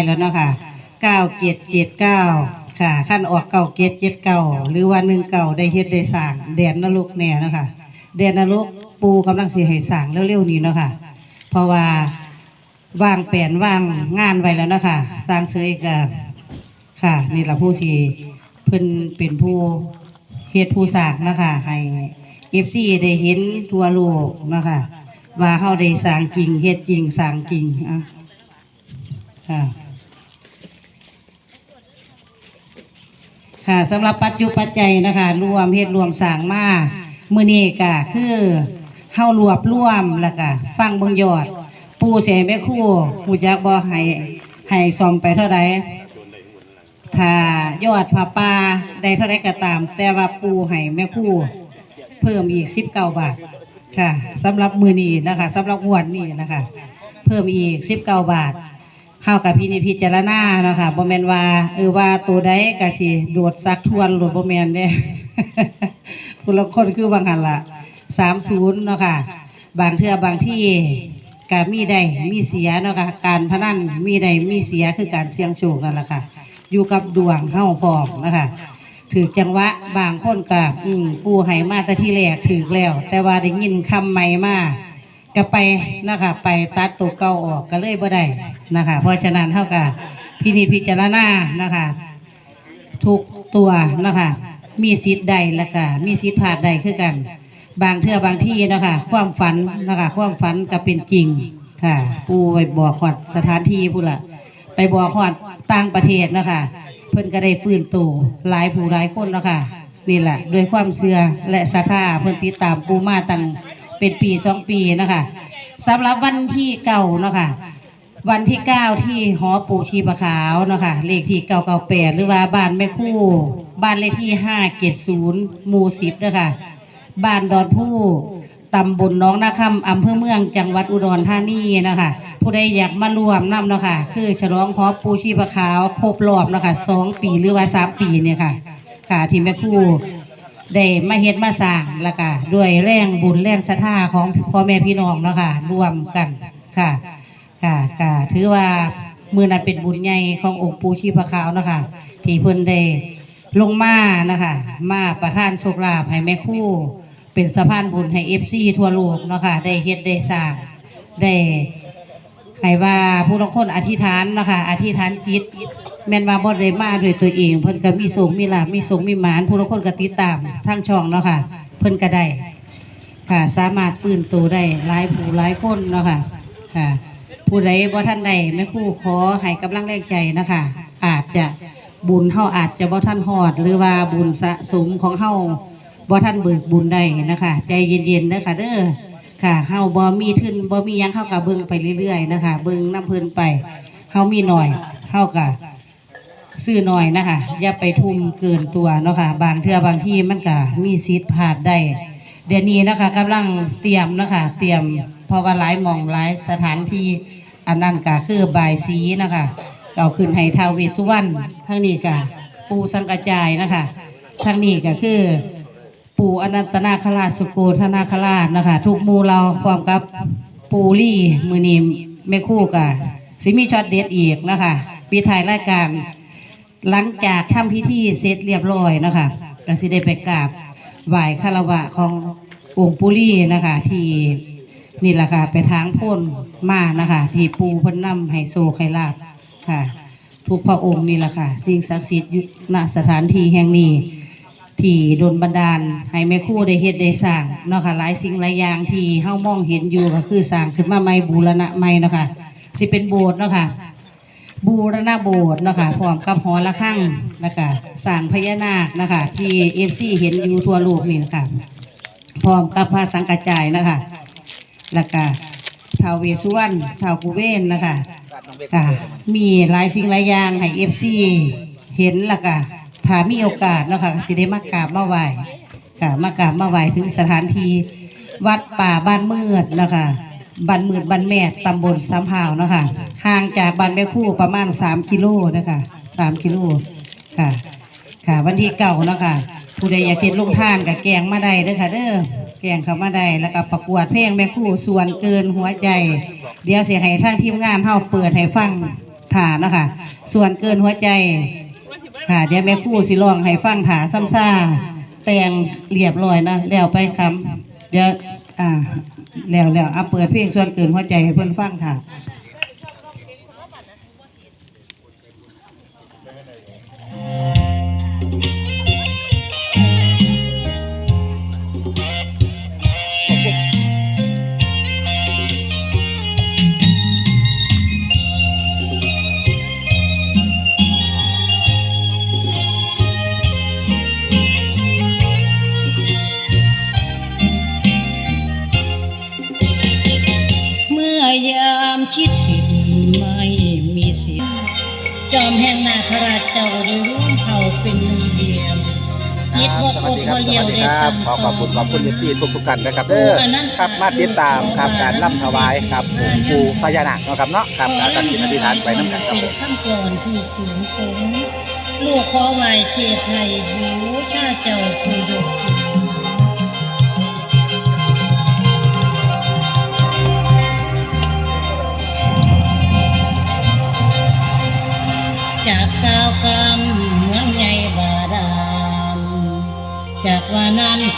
ไว้แล้วเนาะค่ะเก้าเจ็ดเจ็ดเก้าค่ะขั้นออกเก้าเจ็ดเจ็ดเก้าหรือว่าหนึ่งเก้าได้เฮ็ดได้สร้างแดนนรกแน่เนาะค่ะแดนนรกปูกำลังเสิให้สร้างเร็วๆนี้เนาะค่ะเพราะว่าวางแผนวางงานไว้แล้วเนาะค่ะสร้างเสยกับค่ะนี่ละผู้ที่เพิ่นเป็นผู้เฮ็ดผู้สางนะคะให้เอฟซีได้เห็นทั่วโลกนะคะว่าเฮาได้สางจริงเฮ็ดจริงสางจริงอะค่ะ ค่ะสำหรับปัจจุปัจจัยนะคะ รวมเฮ็ดรวมสร้างมามื้อนี้ก็คือเฮารวบรวมแล้วก็ฟังเบิ่งยอด ปู่สิให้แม่ครูฮู้จักบ่ให้ให้ซ่อมไปเท่าใดถ้ายอดผ้าป่าได้เท่าไรก็ตาม แต่ว่าปูให้แม่ครู่เพิ่มอีกสิบเก้าบาทค่ะสำหรับมือนี้นะคะสำหรับงวดนี้นะคะ เพิ่มอีกสิบเก้าบาท เข้ากับพี่นิพิจารณาเนาะคะบ่แมนว่าเออว่าตัวใดก็สิโดดซักทวนหรือบ่แมนเด้คนละคนคือบางหันละสามศูนย์เนาะค่ะ บางเทือบางที่ก็มีได้มีเสียเนาะค่ะ การพนันมีได้มีเสียคือการเสี่ยงโชคนั่นแหละค่ะ อยู่กับดวงเฮาพร้อมนะคะถือจังหวะบางคนก็อืมปูให้มาแต่ที่แรกถือแล้ว แต่ว่าได้ยินคำใหม่มา ก็ไปนะคะไปตัดตัวเก่าออกก็เลยบ่ได้นะคะ เพราะฉะนั้นเท่ากับพินิจพิจารณานะคะทุกตัวนะคะ มีสิทธิ์ใดละก็มีสิทธิ์พลาดใดคือกัน บางเทื่อบางที่นะคะ ความฝันนะคะ ความฝันก็เป็นจริงค่ะปูไปบอกขอดสถานที่พูดละไปบอกขอดต่างประเทศนะคะ เพิ่อนก็ได้ฟื้นตัวหลายผู้หลายคนนะค่ะนี่แหละด้วยความเชื่อและศรัทธาเพิ่อนติดตามปูมาตั้ง เป็นปีสองปีนะคะสำหรับวันที่เก่าเนาะคะวันที่เก้าที่หอปู่ชีปะขาวเนาะค่ะเลขที่เก้าเก้าแปดหรือว่าบ้านแม่คู่ บ้านเลขที่ห้าเจ็ดศูนย์หมู่สิบเนาะค่ะบ้านดอนผู้ตำบลน้องนาคำอำเภอเมืองจังหวัดอุดรธานีนะคะ ผู้ใดอยากมารวมน้ำเนาะค่ะคือฉลองหอปูชีปะขาวครบรอบเนาะค่ะสองปีหรือว่าสามปีเนี่ยค่ะ ค่ะที่แม่คู่ ได้มาเฮ็ดมาสร้างแล้วก็ด้วยแรงบุญแรงศรัทธาของพ่อแม่พี่น้องเนาะค่ะรวมกันค่ะค่ะค่ะถือว่ามือนั้นเป็นบุญใหญ่ขององค์ปู่ชีพะขาวเนาะคะที่เพิ่นได้ลงมานะคะมาประทานโชคลาภให้แม่คู่ เป็นสะพานบุญให้เอฟซีทั่วโลกเนาะค่ะได้เฮ็ดได้สร้างได้ ให้ว่าผู้ลางคนอธิษฐานนะคะอธิษฐานจิตแม่นว่าบ่ได้มาด้วยตัวเอง เพิ่นก็มีสูงมีลาภมีสูงมีหมานผู้ลางคนก็ติดตามทางช่องเนาะค่ะ เพิ่นก็ได้ค่ะ สามารถปืนตัวได้หลายผู้หลายคนเนาะค่ะค่ะ ผู้ใดบ่ท่านใดแม่ครู่ขอให้กำลังแรงใจนะคะ อาจจะบุญเฮาอาจจะบ่ท่านฮอด หรือว่าบุญสะสมของเฮาบ่ท่านเบิกบุญได้นะคะ ใจเย็นๆเด้อค่ะเด้อ ค่ะเฮาบ่มีทุนบ่มียังเฮาก็เบิ่งไปเรื่อยๆนะคะเบิ่งน้ำเพิ่นไปเฮามีหน่อยเฮาก็ซื้อหน่อยนะคะอย่าไปทุ่มเกินตัวเนาะค่ะบางเทื่อบางที่มันก็มีสิทธิ์พลาดได้ เดี๋ยวนี้นะคะกำลังเตรียมนะคะ เตรียมเพราะว่าหลายหมองหลายสถานที่อันนั้นก็คือบายสีนะคะเอาขึ้นให้ทาวเวสสุวรรณทั้งนี้ก็ปูสังกระจายนะคะทั้งนี้ก็คือ ปู่อนันตนาคราชสุโกธนาคราชนะคะทุกมูเราพร้อมกับปูรี่มือนีแม่คู่กะสิมีช็อตเด็ดอีกนะคะปีถ่ายรายการ หลังจากทำพิธีเสร็จเรียบร้อยนะคะก็สิได้ไปกราบไหว้คารวะขององค์ปุรีนะคะ ที่นี่แหละค่ะ ไปทางพ้นมานะคะ ที่ปูพนนำให้โซไคลาบค่ะ ทุกพระองค์นี่แหละค่ะ สิ่งศักดิ์สิทธิ์ณสถานที่แห่งนี้ ที่โดนบันดาลให้แม่คู่ได้เฮ็ดได้สร้างเนาะค่ะหลายสิ่งหลายอย่างที่เฮามองเห็นอยู่ก็คือสร้างขึ้นมาใหม่บูรณะใหม่เนาะค่ะสิเป็นโบสถ์เนาะค่ะบูรณะโบสถ์เนาะค่ะพร้อมกับหอระฆังนะคะสร้างพญานาคนะคะที่เอฟซีเห็นอยู่ทั่วโลกนี่นะคะพร้อมกับพระสังกัจจายนะคะแล้วก็ท้าวเวสสุวรรณท้าวกุเวนนะคะค่ะมีหลายสิ่งหลายอย่างให้เอฟซีเห็นล้วก็ ถ้ามีโอกาสเนาะคะสิได้มากราบมาไหว้ค่ะมากราบมาไหว้ถึงสถานที่วัดป่าบ้านมืดนะคะบ้านมืดบ้านแม่ตำบลสามพาวเนาะคะห่างจากบ้านแม่คู่ประมาณสามกิโลนะคะสามกิโลค่ะ ค่ะ วันที่เก่าเนาะค่ะผู้ใดอยากเห็นลุงท่านกับแกงมาได้เด้อค่ะเด้อแกงเขามาได้แล้วก็ประกวดเพลงแม่คู่ส่วนเกินหัวใจ เดี๋ยวเสียให้ทางทีมงานเฮาเปิดให้ฟังถ่านะคะส่วนเกินหัวใจ ค่ะ เดี๋ยวแม่ครู่สิลองให้ฟังถาซ้ำซ่าแต่งเรียบร้อยนะแล้วไปคำเดี๋ยวอ่าแล้วแล้วเอาเปิดเพลงส่วนเกินหัวใจให้เพื่อนฟังค่ะ ลียววัสดีได้ครับขอขอบคุณขอบคุณเอฟซีทุกทุกๆท่านนะครับเด้อครับมาติดตามครับการล่ำถวายครับปู่ปู่พญานาคเนาะครับเนาะครับการตั้งจิตอธิษฐานไปน้ำกันครับผเป็นมขั้นก่อนที่เสียงสงลูกขอไหวเทพไทยบูชาเจ้าผู้ยศสู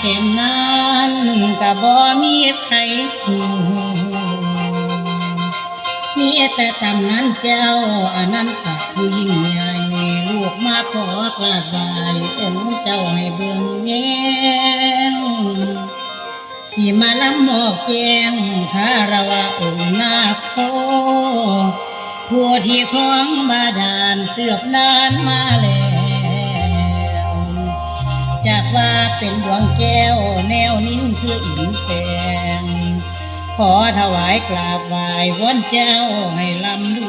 เส้นนั้นก็บ่มีใครหูมีแต่ตำนั้นเจ้าอนันตผู้ยิ่งใหญ่ลูกมาขอกราบไหวองค์เจ้าให้เบิ่งแย้งสีมาลำบอกแจงคารวะองค์นาคโผู้ที่คล้องบาดาลเสือบนานมาแล้ว จากว่าเป็นดวงแก้วแนวนิ้นคืออินแปงขอถวายกราบไหว้วอนเจ้าให้ลำดู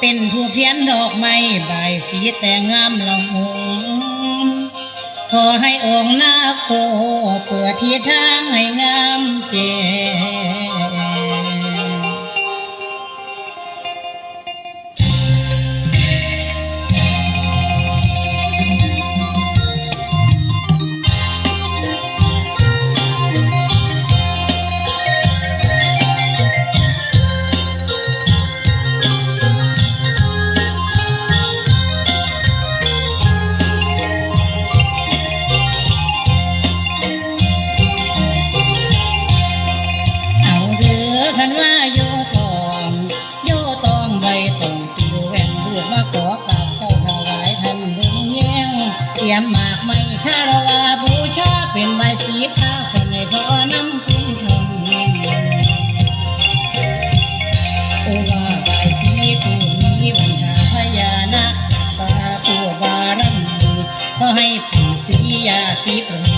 เป็นทูบเทียนดอกไม้ใบสีแต่งงามละหงขอให้องค์นาคโคเปิดที่ทางให้งามแจ้ people.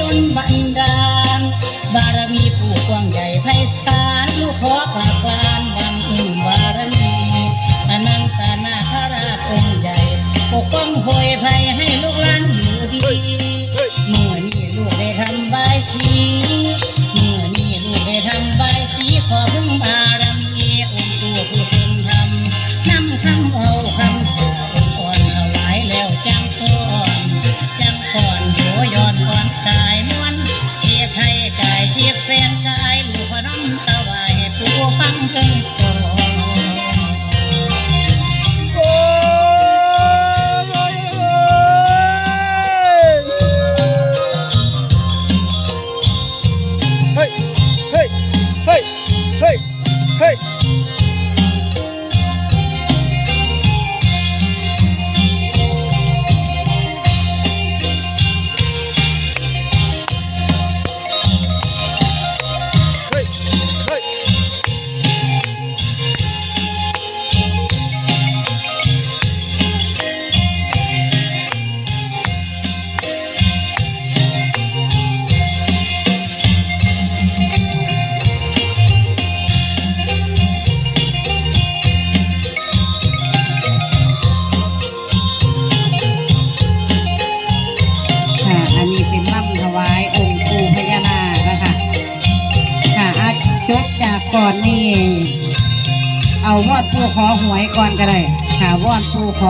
ดนบันดา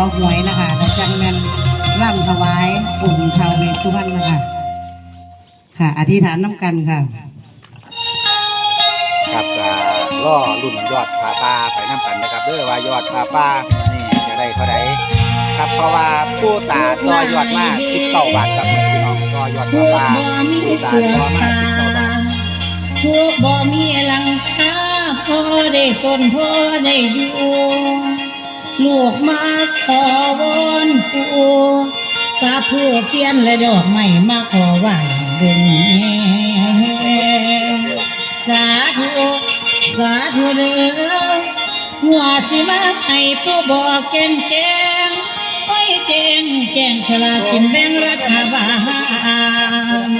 อดผู้ขอหวยนะคะแล้วจังนั้นล่ำถวายองค์ท้าวเวสุวรรณนะคะ ค่ะ อธิษฐานน้ำกันค่ะ ครับก็ล่อรุ่นยอดผาป่าไปน้ำกันนะครับเด้อว่ายอดผาป่านี่จะได้เท่าใดครับเพราะว่าผู้ตาต่อยอดมา19บเก้าบาทครับพี่น้องต่อยอดผาป่าผู้ตาเสื้อต่อมาผ้าบาทพวกบ่มีหลังคาพอได้สนพอได้อยู่ ลูกมาขอวอนปูกับผู้เพียนและดอกไม้มาขอไหวเบิ่งแน่สาธุสาธุเด้อหัวสิมาให้ผู้บอกแก่งแกงโอ้ยแกงแกงฉลาดกินแบ่งรัฐบาล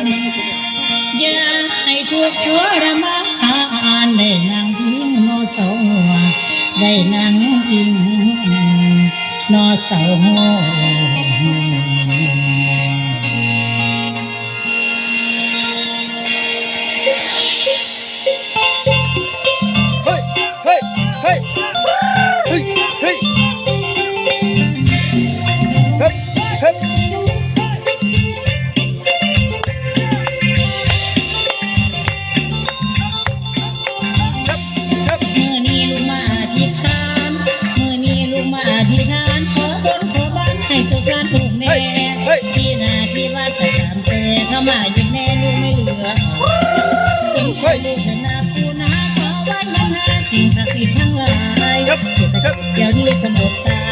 อย่าให้ทุกข์ทรมานได้นั่งพิงนศัวได้นั่งพิง นอเสาหั แต่เข้ามายิ่งแน่ลูกไม่เหลือเก่งใจลูกชนะผู้นาขอไว้มันหาสิ่งศักดิ์สิทธิ์ทั้งหลายเศรษฐกิจเดี๋ยวนี้ก็หมดตายลูกขออา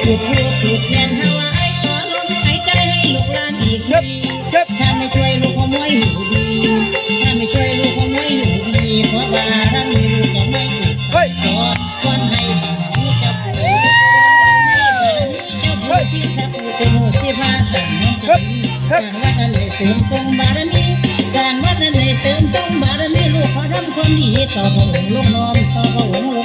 เฮ้ยจุดทูปจุดเทียนถวายขอลมหายใจให้ลูกหลานอีกทีถ้าไม่ช่วยลูกขโมยอยู่ดี ถ้าไม่ช่วยลูกขโมยอยู่ดีขอบารมีลูกจะไม่อยู่ขอวันให้บารมีเจ้าปู่ขอวันให้บารมีเจ้าปู่ที่สัพพุทธโมที่พาสั่งให้สร้างวัดนั้นเลยเสริมทรงบารมีสร้างวัดนั้นเลยเสริมทรงบารมีลูกขอทำความดีต่อพระองค์ลงน้อมต่อพระองค์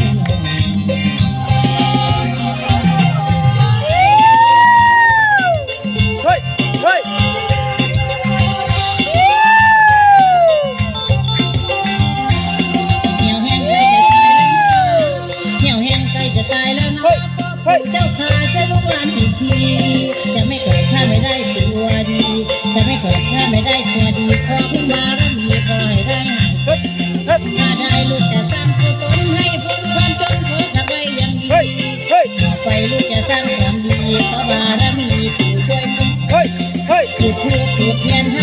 ความดีขอบารมีปู่ช่วยคุ้มเฮ้ยเฮ้ยจุดทูปจุดเทียนถว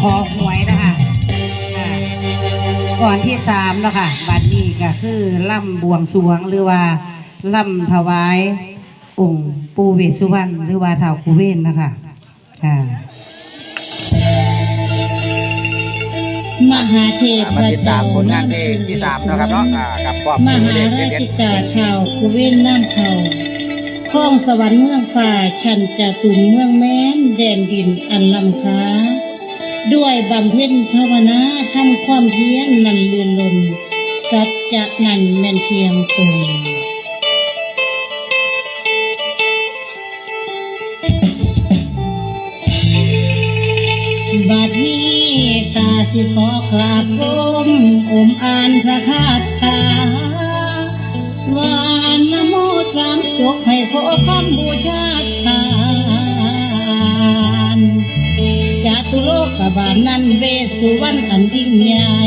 ขอหวยนะคะค่ะก่อนที่สามเนาะคะบัดนี้ก็คือล่ำบวงสรวงหรือว่าล่ำถวายองค์ปูเวสสุวรรณหรือว่าเท้าวกูเวนนะคะค่ะมหาเทพมาติดตามผลงานเพลงที่สามเนาะครับเนาะอ่ากับครอบมครัวหาเล็กราเด็ดชิกาเท่ากุเว้นน้ำเท่าข้องสวรรค์เมืองฝ่าชันจะตุ่มเมืองแม้นแดนดินอันลำค้า ด้วยบำเพ็ญภาวนาทำความเพียรนันเลือนลนสัจจะนันแม่นเทียงตรงบัดนี้ตาสิขอกราบก้มอมอ่านพระคาถาวานนะโมสามจบให้ขอคำบูชา ทานจาตุโลกบาลนั้นเวสุวรรณอันยิ่งใหญ่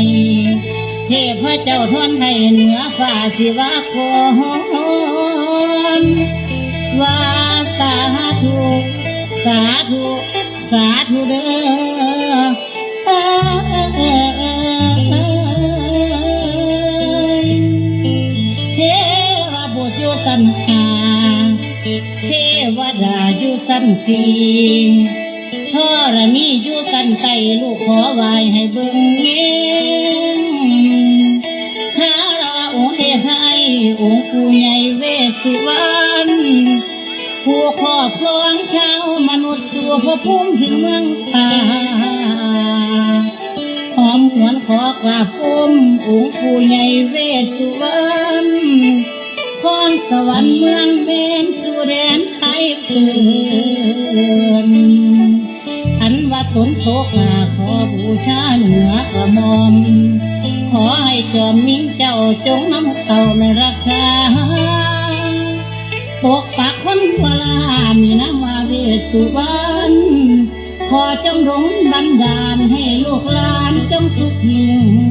เทพเจ้าทอนให้เหนือฟ้าสิวากรว่าสาธุสาธุสาธุเด้อสันหาเทวดาอยู่สันสี รมีอยู่กันไตลูกขอไหวให้เบิ่งเงี้ยหาราองค์เทพให้องค์ผู้ใหญ่เวสสุวรรณผู้ครอบครองชาวมนุษย์ตัวพระภูมิถึงเมืองตาหอมหวนขอกราบอุ้มองค์ผู้ใหญ่เวสสุวรรณคอนสวรรค์เมืองเบนสู่แดนไทยเพื่อน ฝนตกมาขอบูชาเหนือกระมอม ขอให้จอมมิ่งเจ้าจงน้ำเต่าในรักษาปกปักคนวลามีน้ำมาเวสสุวรรณขอจงรงบันดาลให้ลูกหลานจงสุขยิ่ง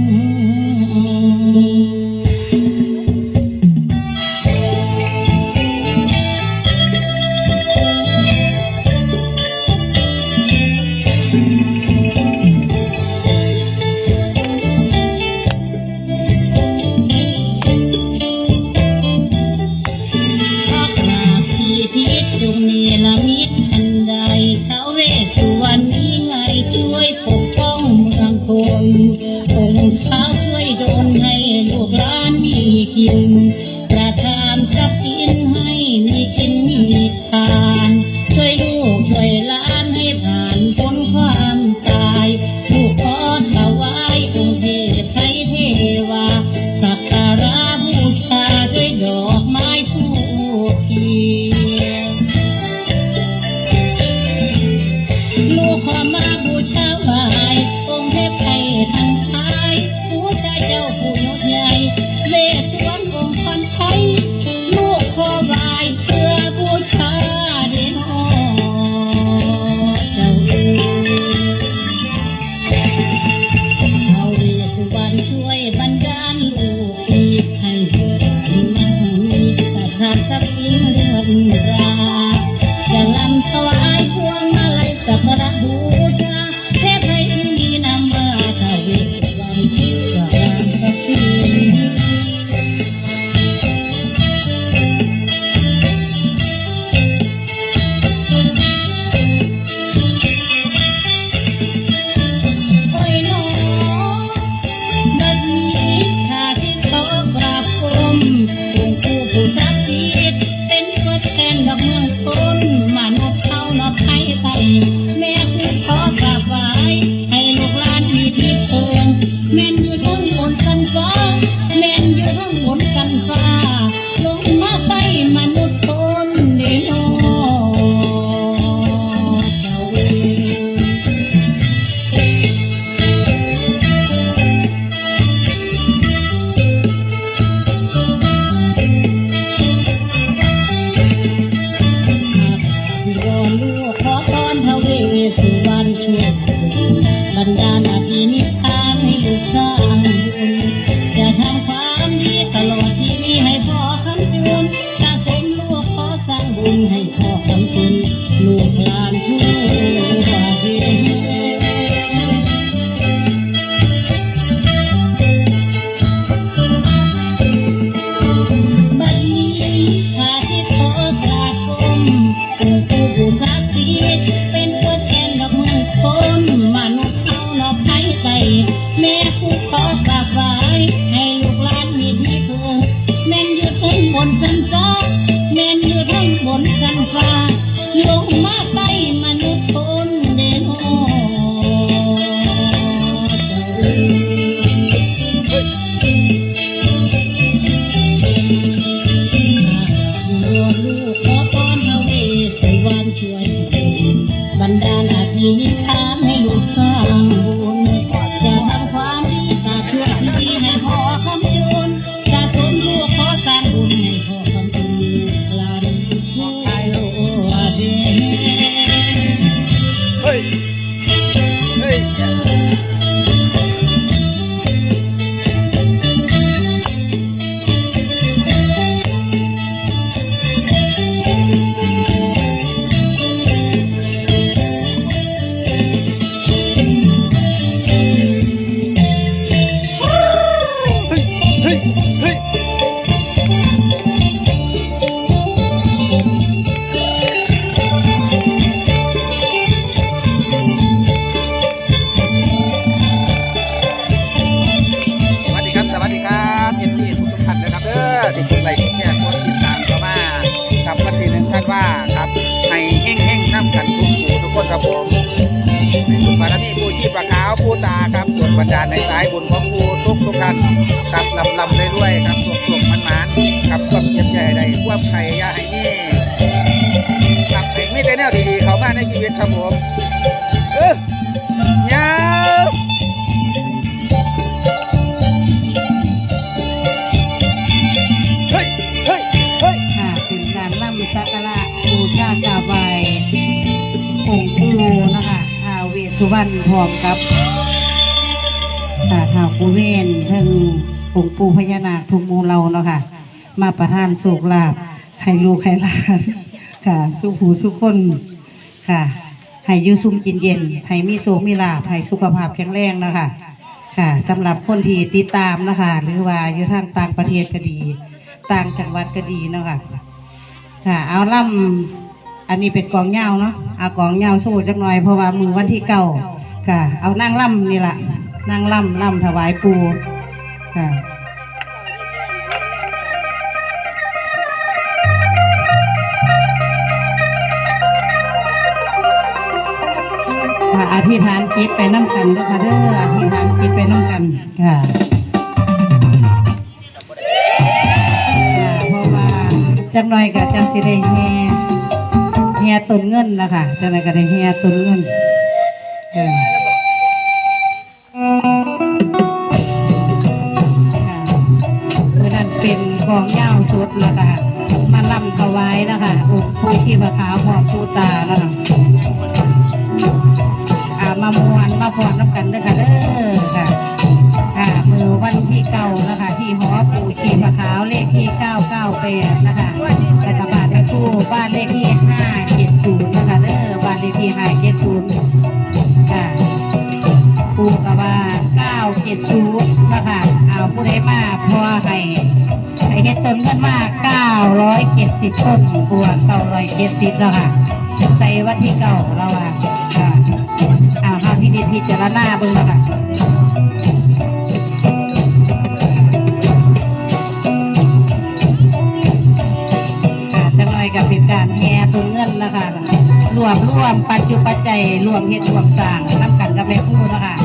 สุวรรณพร้อมกับค่ะท้าวปูเวนทั้งองค์ปู่พญานาคทุกมูเราเนาะค่ะ มาประทานโศกลาภให้ลูกให้หลานค่ะ สุขหูสุขคนค่ะให้อยูซุ่มกินเย็นให้มีโศกมีลาให้สุขภาพแข็งแรงเนาะคะค่ะสำหรับคนที่ติดตามนะคะ หรือว่าอยู่ทางต่างประเทศก็ดี ต่างจังหวัดก็ดีเนาะค่ะค่ะ เอาล่ำ อันนี้เป็นกองเหย้าเนาะเอากองเหย้าสู้จักหน่อยเพราะว่ามือวันที่เก้าค่ะ เอานั่งล่ำนี่แหละนั่งล่ำล่ำถวายปูค่ะอธิษฐานจิตไปน้ำกันด้อค่ะเด้ออธิษฐานจิตไปน้ำกันค่ะเพราะว่าจังหน่อยกับจังสิได้แห แห่ต้นเงินนะคะจังหนก็ได้แห่ต้นเงินเออค่ะคือนั้นเป็นกองย้าสุดแล้วค่ะ มาลำถวายนะคะองค์ผู้ที่มาขาวพอผู้ตาแล้วค่ะอ่ามามวนมาพรน้ำกันด้อค่ะเด้อค่ะค่ะมือวันที่เก้านะคะ ที่หอปู่ชีพะขาวเลขที่เก้าเก้าแปดนะคะและกบ้านแม่คู่บ้านเลข จ็ดศูนย์นะคะเอาผู้ใดมาพอให้ให้เฮ็ดต้นเงินมาเก้าร้อยเจ็ดสิบต้นบวกเก้าร้อยเจ็ดสิบแล้วค่ะใส่วันที่เก้าเราอะค่ะอ่าค่ะพี่นิดพิจารณาเบิ่งแล้วค่ะค่ะจังหน่อยกับเป็นการแห่ตุนเงินแล้วค่ะรวมรวมปัจจุปัจจัยรวมเฮ็ดรวมสร้างน้ำกันกับแม่คู่แล้วค่ะค่ะ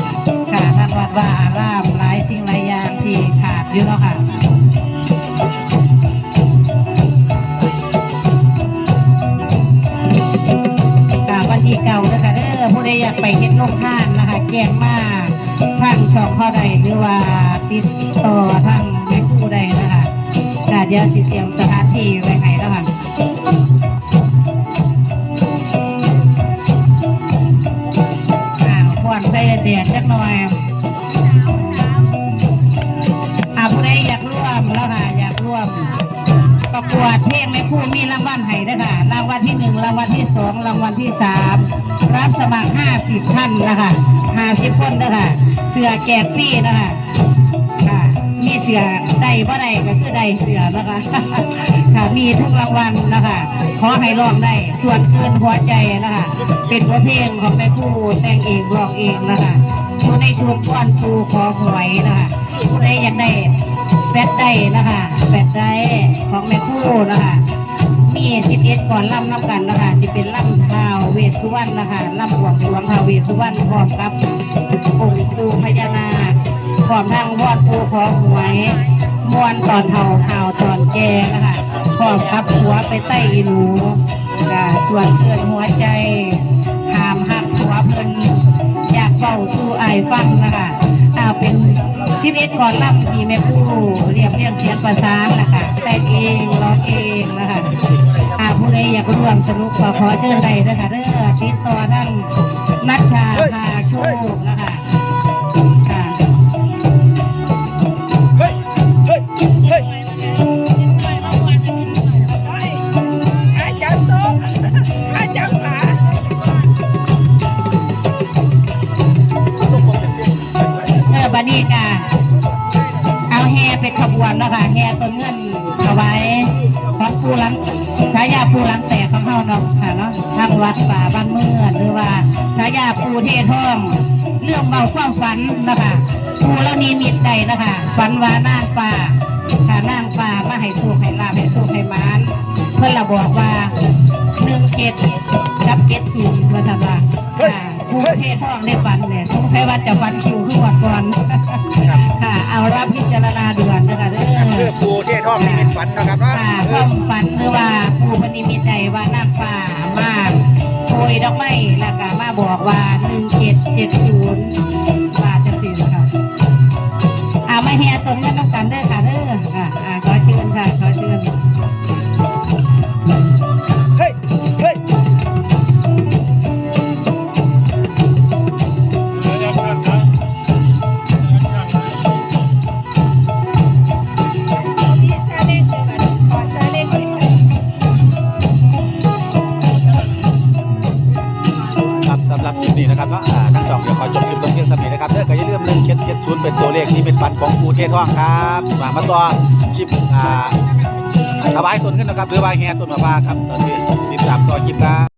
วัดว่าอารามหลายสิ่งหลายอย่างที่ขาดอยู่แล้วค่ะค่ะวันที่เก่าเด้อค่ะเด้อผู้ใดอยากไปเฮ็ดโรงทานนะคะแจ้งมาทางช่องข้าใดหรือว่าติดต่อทางแม่ครูใดนะคะค่ะเดียวสิเตรียมสถาน รางวัลให้ด้วยค่ะ รางวัลที่หนึ่งรางวัลที่สองรางวัลที่สามรับสมัครห้าสิบท่านนะคะห้าสิบคนด้วยค่ะเสือแจกฟรีนะคะค่ะมีเสือได้บ่ได้ก็คือได้เสือนะคะค่ะมีทุกรางวัลนะคะขอให้ร้องได้ส่วนเกินหัวใจนะคะเป็นเพลงของแม่คู่แต่งเองร้องเองนะคะอยู่ในชุดก้อนปูขอหวยนะคะผู้ใดอยากได้แบตได้นะคะแบตได้ของแม่คู่นะคะ มีสิบเอ็ดก่อนล่ำน้ำกันนะคะที่เป็นล่ำท้าวเวสสุวรรณนะคะล่ำหลวงหลวงท้าวเวสสุวรรณพร้อมกับองค์ปูพญานาคพร้อมทั้งวอดปูขอหวยมวนตอนเท่าข่าวตอนแกนะคะพร้อมกับหัวไปใต้อีหนูค่ะส่วนเกินหัวใจหามหักหัวเพิ่นอยากเฝ้าสู้อายฟังนะคะเอาเป็นชีวิตก่อนล่ำมีแม่คู่เรียบเรียงเสียงประสา วมสนุกขอเชิญใด้นะคะเด้อติดต่อท่านนัชชาพาโชค เททอง เรื่องเบาความฝันนะคะปูแล้วนีมิตใดนะคะ ฝันว่านางฟ้าค่ะนางฟ้ามาให้สู้ให้ลาบให้สู้ให้หมาน เพื่อนเราบอกว่าหนึ่งเกตกับเกตศูนย์ว่าสันว่าเฮ้ยค่ะผู้เทศท้องได้ฝันเนี่ยสงสัยว่าจะฝันคิวขึ้นวันก่อนครับค่ะ เอารับพิจารณาด่วนนะคะเด้ครับอคือปูเท่ท่องนี่เป็นฝันเนาะครับเนาะค่ะเอควาอมฝันหรือว่าผู้ปณิมิตใดว่านางฟ้ามา โปรยดอกไม้แล้วก็มาบอกว่าหนึ่งเจ็ดเจ็ดศูนย์ว่าจะสิค่ะอ่ามาเฮียตนกันต้องการเด้อค่ะเด้อค่ะ จบคลิปลงเพียงเท่านี้นะครับเด้อก็อย่าลืมหนึ่งเจ็ดเจ็ดศูนย์เป็นตัวเลขที่เป็นปันของกูเททองครับมามาต่อคลิปอ่าถวายต้นขึ้นนะครับหรือว่าแห่ต้นมาบ้าครับตอนนี้ติดตามต่อคลิปครับ